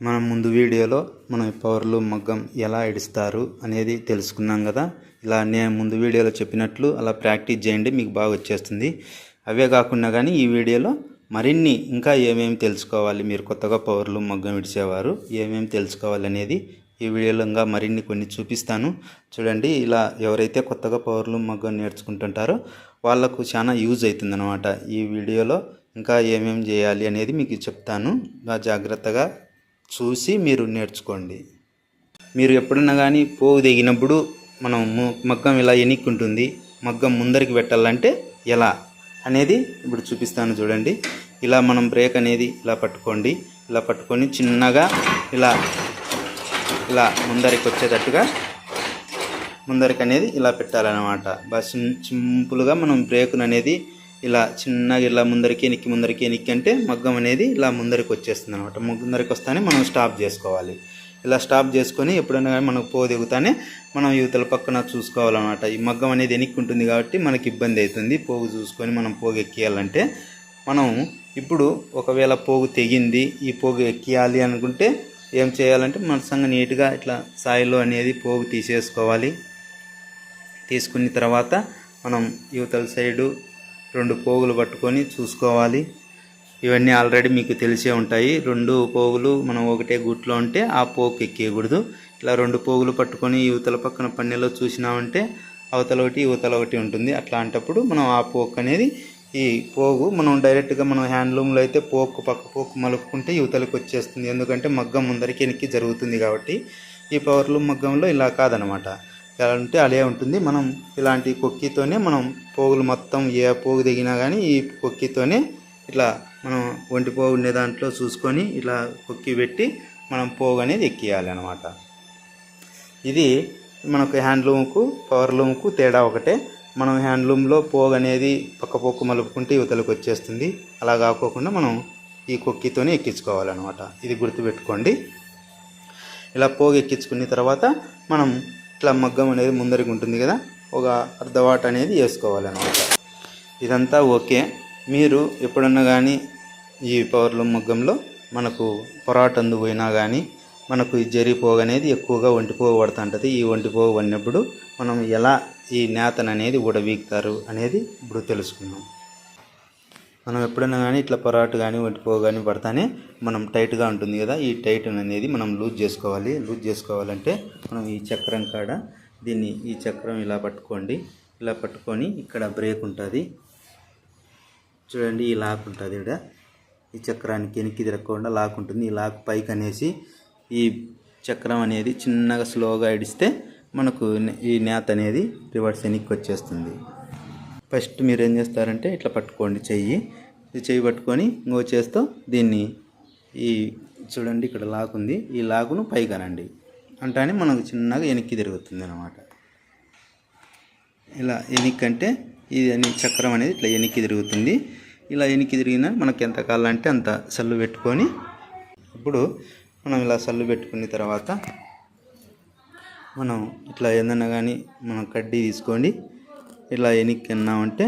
మనం ముందు వీడియోలో మనం పవర్లు మగ్గం ఎలా ఇడుస్తారు అనేది తెలుసుకున్నాం కదా. ఇలా నేను ముందు వీడియోలో చెప్పినట్లు అలా ప్రాక్టీస్ చేయండి మీకు బాగా వచ్చేస్తుంది. అవే కాకుండా కానీ ఈ వీడియోలో మరిన్ని ఇంకా ఏమేమి తెలుసుకోవాలి మీరు కొత్తగా పవర్లు మగ్గం ఇడిచేవారు ఏమేమి తెలుసుకోవాలి అనేది ఈ వీడియోలో ఇంకా మరిన్ని కొన్ని చూపిస్తాను. చూడండి ఇలా ఎవరైతే కొత్తగా పవర్లు మగ్గం నేర్చుకుంటుంటారో వాళ్ళకు చాలా యూజ్ అవుతుందన్నమాట ఈ వీడియోలో. ఇంకా ఏమేమి చేయాలి అనేది మీకు చెప్తాను. బాగా జాగ్రత్తగా చూసి మీరు నేర్చుకోండి. మీరు ఎప్పుడన్నా కానీ పోగు దిగినప్పుడు మనం మగ్గం ఇలా ఎనిక్కుంటుంది. మగ్గం ముందరికి పెట్టాలంటే ఎలా అనేది ఇప్పుడు చూపిస్తాను చూడండి. ఇలా మనం బ్రేక్ అనేది ఇలా పట్టుకోండి. ఇలా పట్టుకొని చిన్నగా ఇలా ఇలా ముందరికి వచ్చేటట్టుగా ముందరికి అనేది ఇలా పెట్టాలన్నమాట. బాగా సింపుల్గా మనం బ్రేకును అనేది ఇలా చిన్నగా ఇలా ముందరికి ఎనిక్కి ముందరికి ఎనిక్కి అంటే మగ్గం అనేది ఇలా ముందరికి వచ్చేస్తుంది అనమాట ముందరికి వస్తానే మనం స్టాప్ చేసుకోవాలి. ఇలా స్టాప్ చేసుకొని ఎప్పుడైనా కానీ మనకు పోగు దిగుతానే మనం యువతల పక్కన చూసుకోవాలన్నమాట. ఈ మగ్గం అనేది ఎనిక్కి ఉంటుంది కాబట్టి మనకి ఇబ్బంది అవుతుంది. పోగు చూసుకొని మనం పోగు ఎక్కియాలంటే మనం ఇప్పుడు ఒకవేళ పోగు తెగింది ఈ పోగు ఎక్కియాలి అనుకుంటే ఏం చేయాలంటే మనసంగా నీట్గా ఇట్లా సాయిలో అనేది పోగు తీసేసుకోవాలి. తీసుకున్న తర్వాత మనం యువతల సైడు రెండు పోగులు పట్టుకొని చూసుకోవాలి. ఇవన్నీ ఆల్రెడీ మీకు తెలిసే ఉంటాయి. రెండు పోగులు మనం ఒకటే గుట్లో ఉంటే ఆ పోగు ఎక్కేయకూడదు. ఇలా రెండు పోగులు పట్టుకొని యువతల పక్కన పన్నెలో చూసినామంటే అవతల ఒకటి యువతల ఒకటి ఉంటుంది. అట్లాంటప్పుడు మనం ఆ పోక్ అనేది ఈ పోగు మనం డైరెక్ట్గా మనం హ్యాండ్లూమ్లో అయితే పోకు పక్క పోకు మలుపుకుంటే యువతలకు వచ్చేస్తుంది. ఎందుకంటే మగ్గం ముందరికి వెనక్కి జరుగుతుంది కాబట్టి ఈ పవర్లూమ్ మగ్గంలో ఇలా కాదనమాట. ఎలా ఉంటే అలే ఉంటుంది. మనం ఇలాంటి కొక్కితోనే మనం పోగులు మొత్తం ఏ పోగు దిగినా కానీ ఈ కొక్కితోనే ఇట్లా మనం ఒంటి పోగు ఉండే దాంట్లో చూసుకొని ఇట్లా కొక్కి పెట్టి మనం పోగు అనేది ఎక్కియాలి అనమాట ఇది మనకు హ్యాండ్లూమ్కు పవర్లూమ్కు తేడా ఒకటే. మనం హ్యాండ్లూమ్లో పోగు అనేది పక్క పొక్కు మలుపుకుంటే యువతలకు వచ్చేస్తుంది. అలా కాకోకుండా మనం ఈ కొక్కితోనే ఎక్కించుకోవాలన్నమాట ఇది గుర్తుపెట్టుకోండి. ఇలా పోగు ఎక్కించుకున్న తర్వాత మనం ఇట్లా మగ్గం అనేది ముందరికి ఉంటుంది కదా ఒక అర్ధవాట అనేది వేసుకోవాలన్నమాట. ఇదంతా ఓకే. మీరు ఎప్పుడన్నా కానీ ఈ పవర్లూమ్ మగ్గంలో మనకు పొరాటందు పోయినా కానీ మనకు ఈ జరిపోగు అనేది ఎక్కువగా ఒంటిపోగు పడుతుంటుంది. ఈ ఒంటిపోగు పడినప్పుడు మనం ఎలా ఈ నేతను అనేది ఉడవీగుతారు అనేది ఇప్పుడు తెలుసుకుందాం. మనం ఎప్పుడైనా కానీ ఇట్లా పొరాటు కానీ ఒంటిపోగు కానీ పడతానే మనం టైట్గా ఉంటుంది కదా ఈ టైట్ అనేది మనం లూజ్ చేసుకోవాలి. లూజ్ చేసుకోవాలంటే మనం ఈ చక్రం కాడ దీన్ని ఈ చక్రం ఇలా పట్టుకోండి. ఇలా పట్టుకొని ఇక్కడ బ్రేక్ ఉంటుంది. చూడండి ఈ లాక్ ఉంటుంది ఇక్కడ. ఈ చక్రానికి వెనక్కి తిరగకుండా లాక్ ఉంటుంది. ఈ లాక్ పైకి అనేసి ఈ చక్రం అనేది చిన్నగా స్లోగా ఇడిస్తే మనకు ఈ నేత అనేది రివర్స్ వెనక్కి వచ్చేస్తుంది. ఫస్ట్ మీరు ఏం చేస్తారంటే ఇట్లా పట్టుకోండి చెయ్యి. చెయ్యి పట్టుకొని ఇంకో చేస్తూ దీన్ని ఈ చూడండి ఇక్కడ లాక్ ఉంది. ఈ లాకును పైకి అనండి. అంటానే మనకు చిన్నగా వెనక్కి తిరుగుతుంది అనమాట ఇలా వెనక్కి అంటే ఇది అని చక్రం అనేది ఇట్లా వెనక్కి తిరుగుతుంది. ఇలా వెనక్కి తిరిగినా మనకి ఎంత కావాలంటే అంత సల్లు పెట్టుకొని ఇప్పుడు మనం ఇలా సల్లు పెట్టుకున్న తర్వాత మనం ఇట్లా ఏదన్నా కానీ మనం కడ్డీ తీసుకోండి. ఇలా ఎనిక్కి అన్నామంటే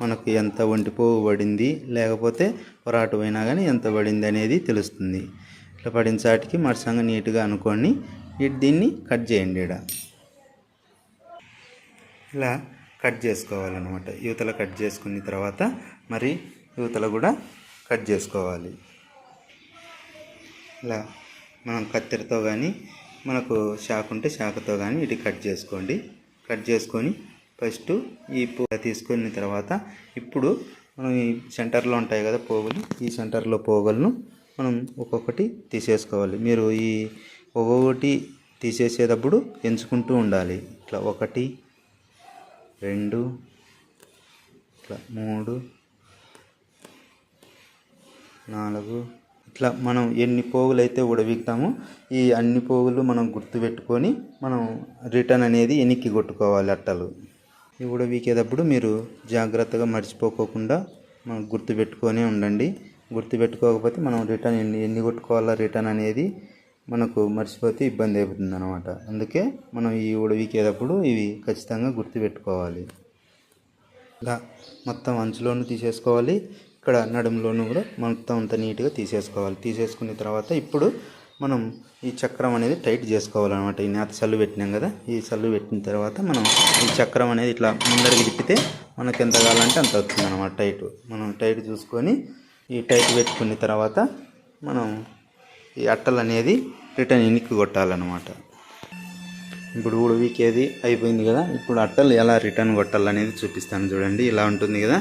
మనకు ఎంత ఒంటి పడింది లేకపోతే పొరాటు పోయినా కానీ ఎంత పడింది అనేది తెలుస్తుంది. ఇట్లా పడిన చాటికి మరసంగా నీట్గా అనుకోండి ఇటు దీన్ని కట్ చేయండి ఇక్కడ ఇలా కట్ చేసుకోవాలన్నమాట. యువతల కట్ చేసుకున్న తర్వాత మరి యువతల కూడా కట్ చేసుకోవాలి. ఇలా మనం కత్తెరతో కానీ మనకు శాఖ ఉంటే శాఖతో కానీ ఇటు కట్ చేసుకోండి. కట్ చేసుకొని ఫస్ట్ ఈ పో తీసుకున్న తర్వాత ఇప్పుడు మనం ఈ సెంటర్లో ఉంటాయి కదా పోగులు ఈ సెంటర్లో పోగులను మనం ఒక్కొక్కటి తీసేసుకోవాలి. మీరు ఈ ఒక్కొక్కటి తీసేసేటప్పుడు ఎంచుకుంటూ ఉండాలి. ఇట్లా ఒకటి రెండు ఇట్లా మూడు నాలుగు ఇట్లా మనం ఎన్ని పోగులు అయితే ఉడవిగుతామో ఈ అన్ని పోగులు మనం గుర్తుపెట్టుకొని మనం రిటర్న్ అనేది ఎనిక్కి కొట్టుకోవాలి అట్టలు. ఈ ఉడవీకేటప్పుడు మీరు జాగ్రత్తగా మర్చిపోకోకుండా మనం గుర్తుపెట్టుకొని ఉండండి. గుర్తుపెట్టుకోకపోతే మనం రిటర్న్ ఎన్ని ఎన్ని కొట్టుకోవాలా రిటర్న్ అనేది మనకు మర్చిపోతే ఇబ్బంది అయిపోతుంది అనమాట అందుకే మనం ఈ ఉడవీకేటప్పుడు ఇవి ఖచ్చితంగా గుర్తుపెట్టుకోవాలి. ఇలా మొత్తం అంచులోనూ తీసేసుకోవాలి. ఇక్కడ నడుములోనూ కూడా మొత్తం అంత నీట్గా తీసేసుకోవాలి. తీసేసుకున్న తర్వాత ఇప్పుడు మనం ఈ చక్రం అనేది టైట్ చేసుకోవాలన్నమాట. ఈ నేత సల్లు పెట్టినాం కదా ఈ సల్లు పెట్టిన తర్వాత మనం ఈ చక్రం అనేది ఇట్లా ముందరికి తిప్పితే మనకు ఎంత కావాలంటే అంత అవుతుంది అనమాట టైట్. మనం టైట్ చూసుకొని ఈ టైట్ పెట్టుకున్న తర్వాత మనం ఈ అట్టలు అనేది రిటర్న్ ఇనికి కొట్టాలన్నమాట. ఇప్పుడు ఉడవికేది అయిపోయింది కదా ఇప్పుడు అట్టలు ఎలా రిటర్న్ కొట్టాలనేది చూపిస్తాను చూడండి. ఇలా ఉంటుంది కదా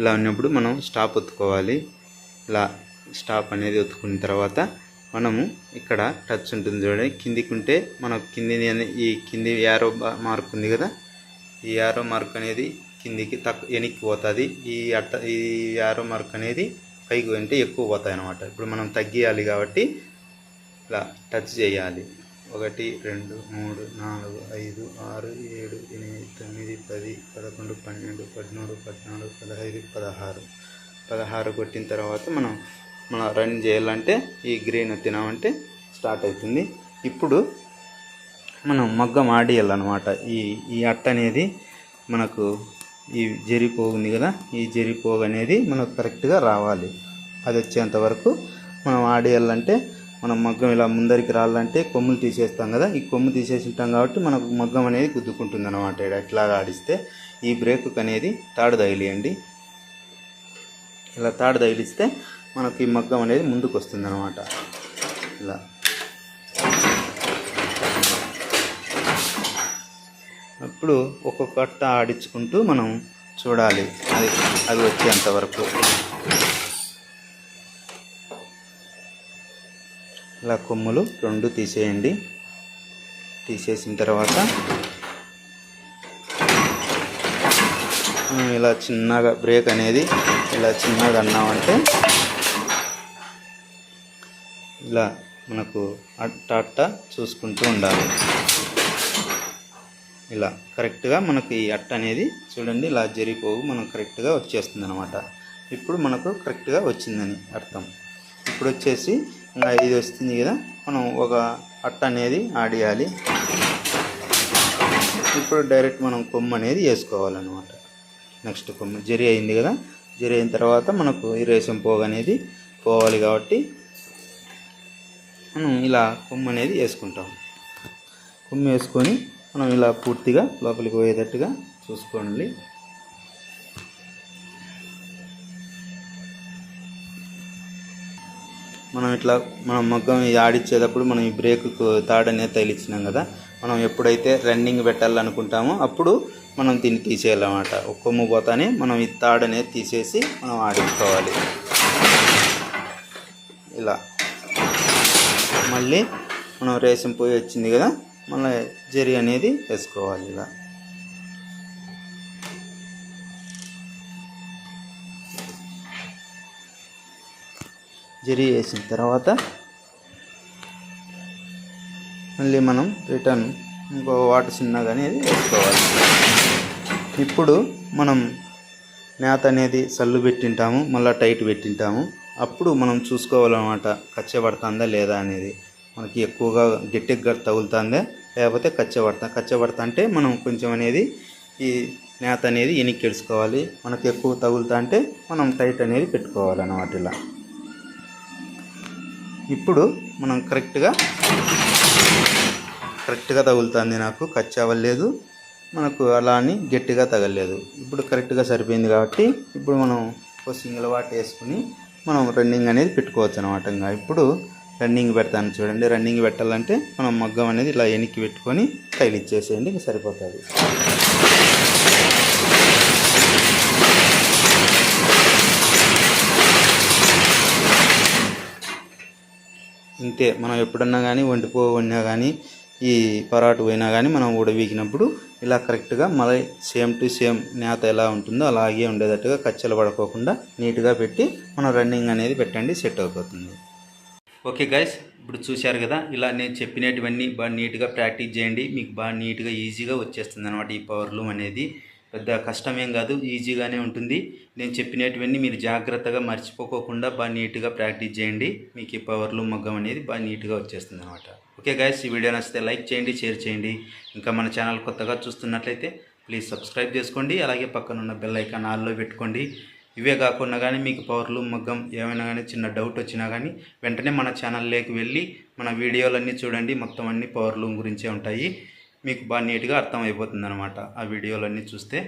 ఇలా ఉన్నప్పుడు మనం స్టాప్ ఒత్తుకోవాలి. ఇలా స్టాప్ అనేది ఒత్తుకున్న తర్వాత మనము ఇక్కడ టచ్ ఉంటుంది చూడండి. కిందికి ఉంటే మనకు కింది ఈ కింది యారో బా- మార్క్ ఉంది కదా. ఈ యారో మార్క్ అనేది కిందికి తక్కువ వెనక్కి పోతుంది. ఈ అట్ట ఈ యారో మార్క్ అనేది పైకి అంటే ఎక్కువ పోతాయి అన్నమాట. ఇప్పుడు మనం తగ్గియాలి కాబట్టి ఇలా టచ్ చేయాలి. ఒకటి రెండు మూడు నాలుగు ఐదు ఆరు ఏడు ఎనిమిది తొమ్మిది పది పదకొండు పన్నెండు పద్మూడు పద్నాలుగు పదహైదు పదహారు. పదహారు కొట్టిన తర్వాత మనం మనం రన్ చేయాలంటే ఈ గ్రీన్ తినామంటే స్టార్ట్ అవుతుంది. ఇప్పుడు మనం మగ్గం ఆడియాలన్నమాట. ఈ ఈ అట్ట అనేది మనకు ఈ జరిపోగు ఉంది కదా ఈ జరిపోగు అనేది మనకు కరెక్ట్గా రావాలి. అది వచ్చేంత వరకు మనం ఆడేయాలంటే మనం మగ్గం ఇలా ముందరికి రావాలంటే కొమ్ములు తీసేస్తాం కదా ఈ కొమ్ము తీసేసింటాం కాబట్టి మనకు మగ్గం అనేది గుద్దుకుంటుంది అనమాట ఇట్లాగా ఆడిస్తే ఈ బ్రేక్ అనేది తాడు తగిలియండి. ఇలా తాడు తగిలిస్తే మనకు ఈ మగ్గం అనేది ముందుకు వస్తుంది అనమాట ఇలా. అప్పుడు ఒక్కొక్క అట్ట ఆడించుకుంటూ మనం చూడాలి. అది అది వచ్చేంత వరకు. ఇలా కొమ్ములు రెండు తీసేయండి. తీసేసిన తర్వాత ఇలా చిన్నగా బ్రేక్ అనేది ఇలా చిన్నగా అన్నామంటే ఇలా మనకు అట్ట అట్ట చూసుకుంటూ ఉండాలి. ఇలా కరెక్ట్గా మనకు ఈ అట్ట అనేది చూడండి ఇలా జరిగిపోవు మనం కరెక్ట్గా వచ్చేస్తుంది అనమాట ఇప్పుడు మనకు కరెక్ట్గా వచ్చిందని అర్థం. ఇప్పుడు వచ్చేసి ఇంకా ఇది వస్తుంది కదా మనం ఒక అట్ట అనేది ఆడియాలి. ఇప్పుడు డైరెక్ట్ మనం కొమ్ము అనేది వేసుకోవాలన్నమాట. నెక్స్ట్ కొమ్ము జరి అయింది కదా జరి అయిన తర్వాత మనకు ఈ రేసం పోగు అనేది పోవాలి కాబట్టి మనం ఇలా కొమ్ము అనేది వేసుకుంటాం. కొమ్ము వేసుకొని మనం ఇలా పూర్తిగా లోపలికి పోయేటట్టుగా చూసుకోండి. మనం ఇట్లా మనం మగ్గం ఆడిచ్చేటప్పుడు మనం ఈ బ్రేక్ తాడు అనేది తగిలిచ్చినాం కదా మనం ఎప్పుడైతే రన్నింగ్ పెట్టాలనుకుంటామో అప్పుడు మనం దీన్ని తీసేయాలన్నమాట. ఒక కొమ్ము పోతానే మనం ఈ తాడు అనేది తీసేసి మనం ఆడించుకోవాలి. ఇలా. మళ్ళీ మనం రేషన్ పోయి వచ్చింది కదా మళ్ళీ జరి అనేది వేసుకోవాలి ఇలా. జరి వేసిన తర్వాత మళ్ళీ మనం రిటర్న్ ఇంకో వాటర్ చిన్నగా అనేది వేసుకోవాలి. ఇప్పుడు మనం నేత అనేది సల్లు పెట్టింటాము మళ్ళీ టైట్ పెట్టింటాము. అప్పుడు మనం చూసుకోవాలన్నమాట కచ్చ పడుతుందా లేదా అనేది. మనకి ఎక్కువగా గట్టిగా తగులుతుందా లేకపోతే కచ్చ పడతా కచ్చ పడతా అంటే మనం కొంచెం అనేది ఈ నేత అనేది ఎనిక్కెడుచుకోవాలి మనకు మనకి ఎక్కువ తగులుతా అంటే మనం టైట్ అనేది పెట్టుకోవాలన్నమాట ఇలా. ఇప్పుడు మనం కరెక్ట్గా కరెక్ట్గా తగులుతుంది నాకు ఖర్చు అవ్వలేదు. మనకు అలా అని గట్టిగా తగలేదు ఇప్పుడు కరెక్ట్గా సరిపోయింది కాబట్టి ఇప్పుడు మనం ఒక సింగిల్ వాట్ వేసుకుని మనం రన్నింగ్ అనేది పెట్టుకోవచ్చు అనమాట ఇంకా. ఇప్పుడు రన్నింగ్ పెడతాను చూడండి. రన్నింగ్ పెట్టాలంటే మనం మగ్గం అనేది ఇలా వెనక్కి పెట్టుకొని టైల్ ఇచ్చేసేయండి ఇంకా సరిపోతుంది. ఇంతే మనం ఎప్పుడన్నా కానీ వండిపో వండినా కానీ ఈ పరాటు పోయినా కానీ మనం ఉడవీకినప్పుడు ఇలా కరెక్ట్గా మళ్ళీ సేమ్ టు సేమ్ నేత ఎలా ఉంటుందో అలాగే ఉండేటట్టుగా కచ్చలు పడుకోకుండా నీట్గా పెట్టి మనం రన్నింగ్ అనేది పెట్టండి సెట్ అయిపోతుంది. ఓకే గైస్ ఇప్పుడు చూశారు కదా ఇలా నేను చెప్పినటువన్నీ బాగా నీట్గా ప్రాక్టీస్ చేయండి మీకు బాగా నీట్గా ఈజీగా వచ్చేస్తుంది అనమాట ఈ పవర్ లూమ్ అనేది. పెద్ద కష్టమేం కాదు ఈజీగానే ఉంటుంది. నేను చెప్పినటువన్నీ మీరు జాగ్రత్తగా మర్చిపోకోకుండా బాగా నీట్గా ప్రాక్టీస్ చేయండి. మీకు ఈ పవర్లు మగ్గం అనేది బాగా నీట్గా వచ్చేస్తుంది అనమాట ఓకే గైస్ ఈ వీడియో నచ్చితే లైక్ చేయండి షేర్ చేయండి. ఇంకా మన ఛానల్ కొత్తగా చూస్తున్నట్లయితే ప్లీజ్ సబ్స్క్రైబ్ చేసుకోండి. అలాగే పక్కన ఉన్న బెల్ ఐకాన్ ఆల్లో పెట్టుకోండి. ఇవే కాకుండా కానీ మీకు పవర్లు మగ్గం ఏమైనా కానీ చిన్న డౌట్ వచ్చినా కానీ వెంటనే మన ఛానల్లోకి వెళ్ళి మన వీడియోలన్నీ చూడండి. మొత్తం అన్ని పవర్లు గురించే ఉంటాయి. మీకు బాగా నీట్గా అర్థమైపోతుంది అనమాట ఆ వీడియోలన్నీ చూస్తే.